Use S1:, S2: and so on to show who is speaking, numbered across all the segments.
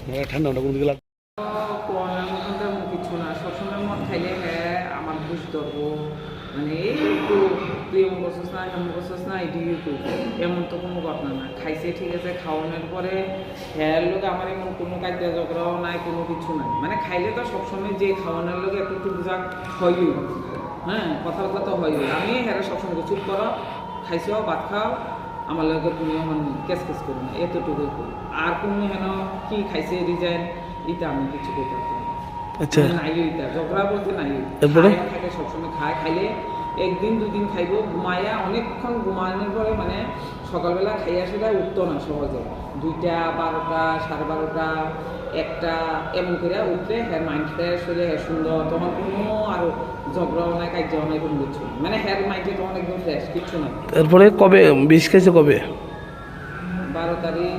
S1: ঠান্ডা ঠান্ডা কোনো দিকে লাগ
S2: কোয়ানোর মতন তেমন কিছু না সবসময় মদ খাইলে হ্যাঁ আমার বুঝ ধরবো। মানে এই একটু তুই এমন করছিস না এমন করছিস না, এটি একটু। এমন তো কোনো ঘটনা না। খাইছে, ঠিক আছে, খাওয়ানোর পরে হ্যাঁ লোক আমার এমন কোনো কাজে ঝগড়াও নাই, কোনো কিছু নাই। মানে খাইলে তো সবসময় যে খাওয়ানোর লোক একটু টুকটাক হয়ই। হ্যাঁ কথাবার্তা তো হয়ই। আমি হ্যাঁ সবসময় চুপ করো, খাইছো, ভাত খাও আমার লগে কোনো এমন কেস কেস করি না এতটুকুই করি। আর কোনো হেন কি খাইছে রিজাইন এটা আমি কিছু করতে পারি না।
S1: আচ্ছা।
S2: নাই ঝগড়া বলতে নাই। এবারে থাকে সবসময় খায় খাইলে একদিন দুদিন খাইবো ঘুমাইয়া অনেকক্ষণ ঘুমানোর পরে মানে সকালবেলা খাইয়া সেটা উঠতো না সহজে। দুইটা বারোটা সাড়ে বারোটা একটা এমন করে উঠলে হ্যাঁ মাইন্ড ফ্রেশ হলে হ্যাঁ সুন্দর তখন কোনো আর ঝগড়াও নাই কার্যও নাই কোনো কিছু মানে হ্যাঁ মাইন্ডে তখন একদম ফ্রেশ কিচ্ছু নাই।
S1: এরপরে কবে বিষ খাইছে কবে?
S2: বারো তারিখ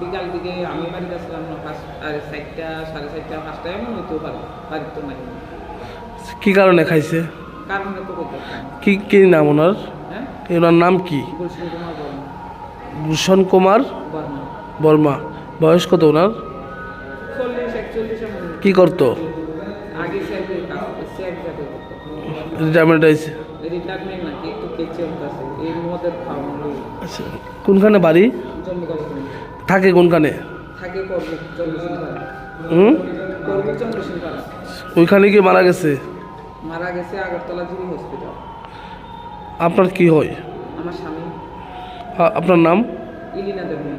S2: বিকাল দিকে আমি বাড়িতে আসলাম না পাঁচ আর চারটা সাড়ে চারটা পাঁচটা এমন হইতেও পারে বাড়িতে তো নাই।
S1: কি কারণে খাইছে? কি কি নাম ওনার?
S2: হ্যাঁ?
S1: ওনার নাম কি? ভূষণ কুমার
S2: বর্মা।
S1: বয়স কত ওনার? কি করতো? রিটায়ারমেন্ট হয়েছে আচ্ছা কোনখানে বাড়ি? থাকে কোনখানে? ওইখানে কি মারা গেছে?
S2: মারা গেছে আগরতলা জিবি হসপিটাল।
S1: আপনার কি হয়?
S2: আমার স্বামী।
S1: আপনার নাম?
S2: ইলিনা দেবী।